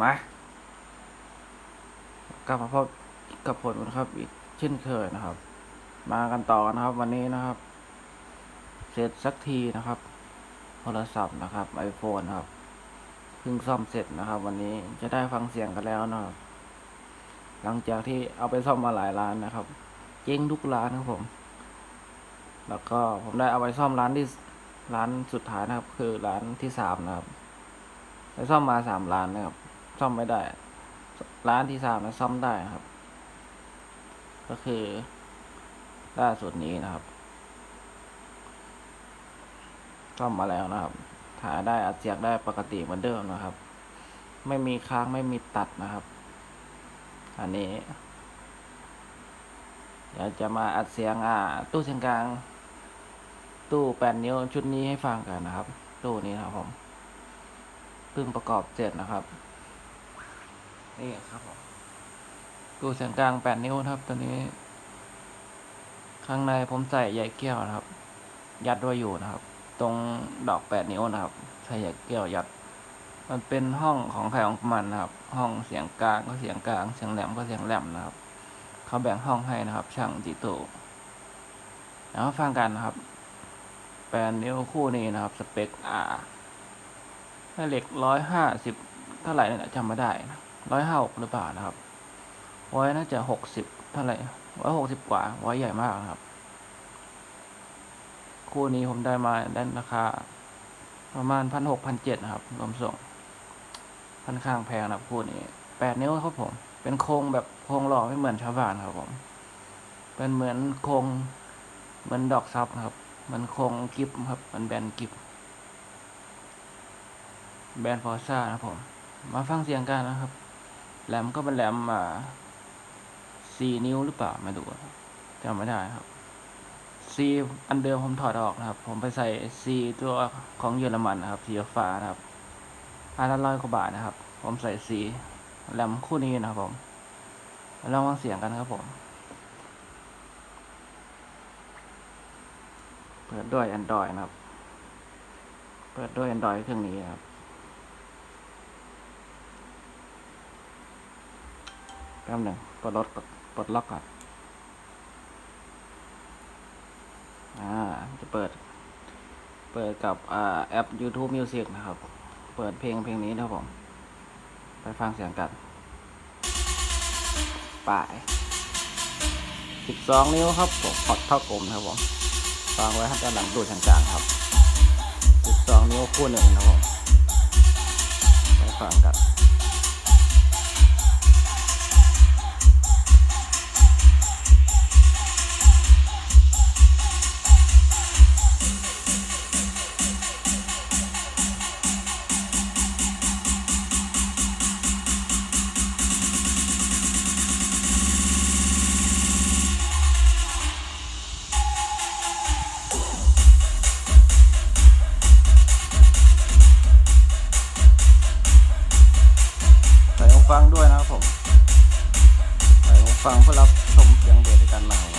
มากลับมาพบกับผลนะครับ อีกเช่นเคยนะครับ มากันต่อนะครับ วันนี้นะครับ เสร็จสักทีนะครับ โทรศัพท์นะครับ iPhone นครับเพิ่งซ่อมเสร็จนะครับ วันนี้จะได้ฟังเสียงกันแล้วนะครับ หลังจากที่เอาไปซ่อมมาหลายร้านนะครับ เจ๊งทุกร้านครับผม แล้วก็ผมได้เอาไปซ่อมร้านที่ร้านสุดท้ายนะครับ คือร้านที่สามนะครับ ไปซ่อมมาสามร้านนะครับ ซ่อมไม่ได้ ร้านที่สามนะซ่อมได้ครับ ก็คือล่าสุดนี้นะครับซ่อมมาแล้วนะครับถ่ายได้อัดเสียงได้ปกติเหมือนเดิมนะครับ ไม่มีค้างไม่มีตัดนะครับ อันนี้เดี๋ยวจะมาอัดเสียงอ่า ตู้เสียงกลาง ตู้แปดนิ้วชุดนี้ให้ฟังกันนะครับ ตู้นี้นะครับผมเพิ่งประกอบเสร็จนะครับ นี่ครับผมตู้เสียงกลางแปดนิ้วครับ ตัวนี้ ข้างในผมใส่ใยแก้วนะครับ ยัดไว้อยู่นะครับ ตรงดอกแปดนิ้วนะครับ ใส่ใยแก้วยัด มันเป็นห้องของใครของมันนะครับ ห้องเสียงกลางก็เสียงกลาง เสียงแหลมก็เสียงแหลมนะครับ เขาแบ่งห้องให้นะครับ ช่างจิโตแล้วฟังกันนะครับ แปดนิ้วคู่นี้นะครับ สเปคอาให้เหล็กร้อยห้าสิบเท่าไหร่เนี่ยจำไม่ได้นะ ร้อยห้าหกหรือเปล่านะครับไว้น่าจะหกสิบเท่าไหร่ไว้หกสิบกว่าไว้ใหญ่มากนะครับ คู่นี้ผมได้มาได้ราคา ประมาณพันหกพันเจ็ดนะครับ รวมส่งค่อนข้างแพงนะครับคู่นี้แปดนิ้วครับผม เป็นโครงแบบโครงหล่อไม่เหมือนชาวบ้านครับผม เป็นเหมือนโครงเหมือนดอกซับครับ มันโครงกิฟครับ มันแบนกิฟแบนฟอร์ซ่านะครับผม มาฟังเสียงกันนะครับ แหลมก็เป็นแหลมอ่าสี่นิ้วหรือเปล่าไม่รู้จำไม่ได้ครับซีอันเดิมผมถอดออกนะครับ ผมไปใส่ซีตัวของเยอรมันนะครับสีฟ้านะครับอันละร้อยกว่าบาทนะครับ ผมใส่สีแหลมคู่นี้นะครับผมลองฟังเสียงกันครับผมเปิดด้วย Android นะครับ เปิดด้วย Android เครื่องนี้ครับ แป๊บหนึ่งปลดล็อกปลดล็อกก่อนอ่าจะเปิด เปิดกับอ่าแอป YouTube Music นะครับ เปิดเพลงเพลงนี้นะครับผม ไปฟังเสียงกันป่าย12 นิ้วครับผมพอดเท่ากลมนะครับผมวางไว้ข้างด้านหลังดูทางกลางครับ12 นิ้วคู่หนึ่งนะครับผมไปฟังกัน ฟังด้วยนะครับผมใส่หูฟังเพื่อรับชมเสียงเบสด้วยกันนะครับผ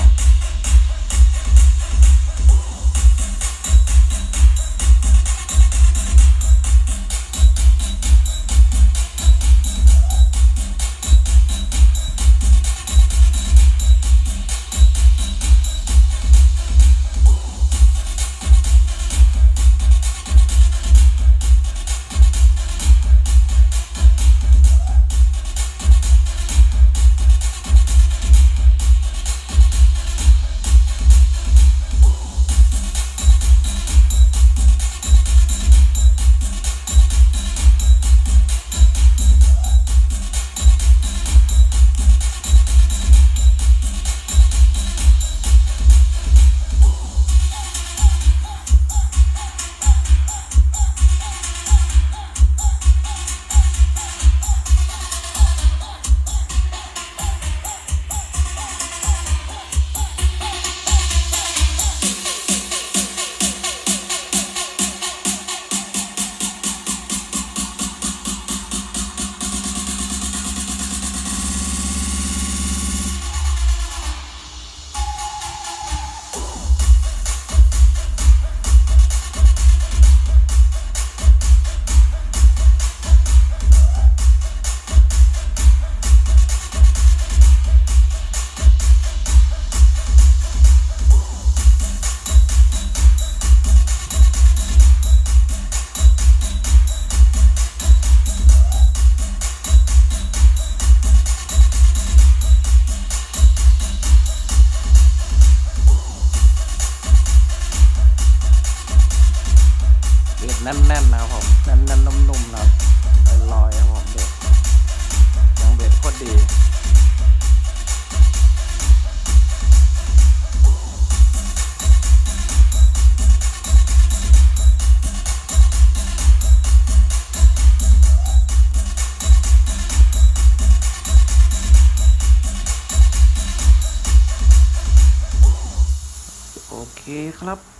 แน่นๆนะครับผมแน่นๆนุ่มๆนะครับลอยๆครับผมเบ็ดยังเบ็ดโคตรดีโอเคครับ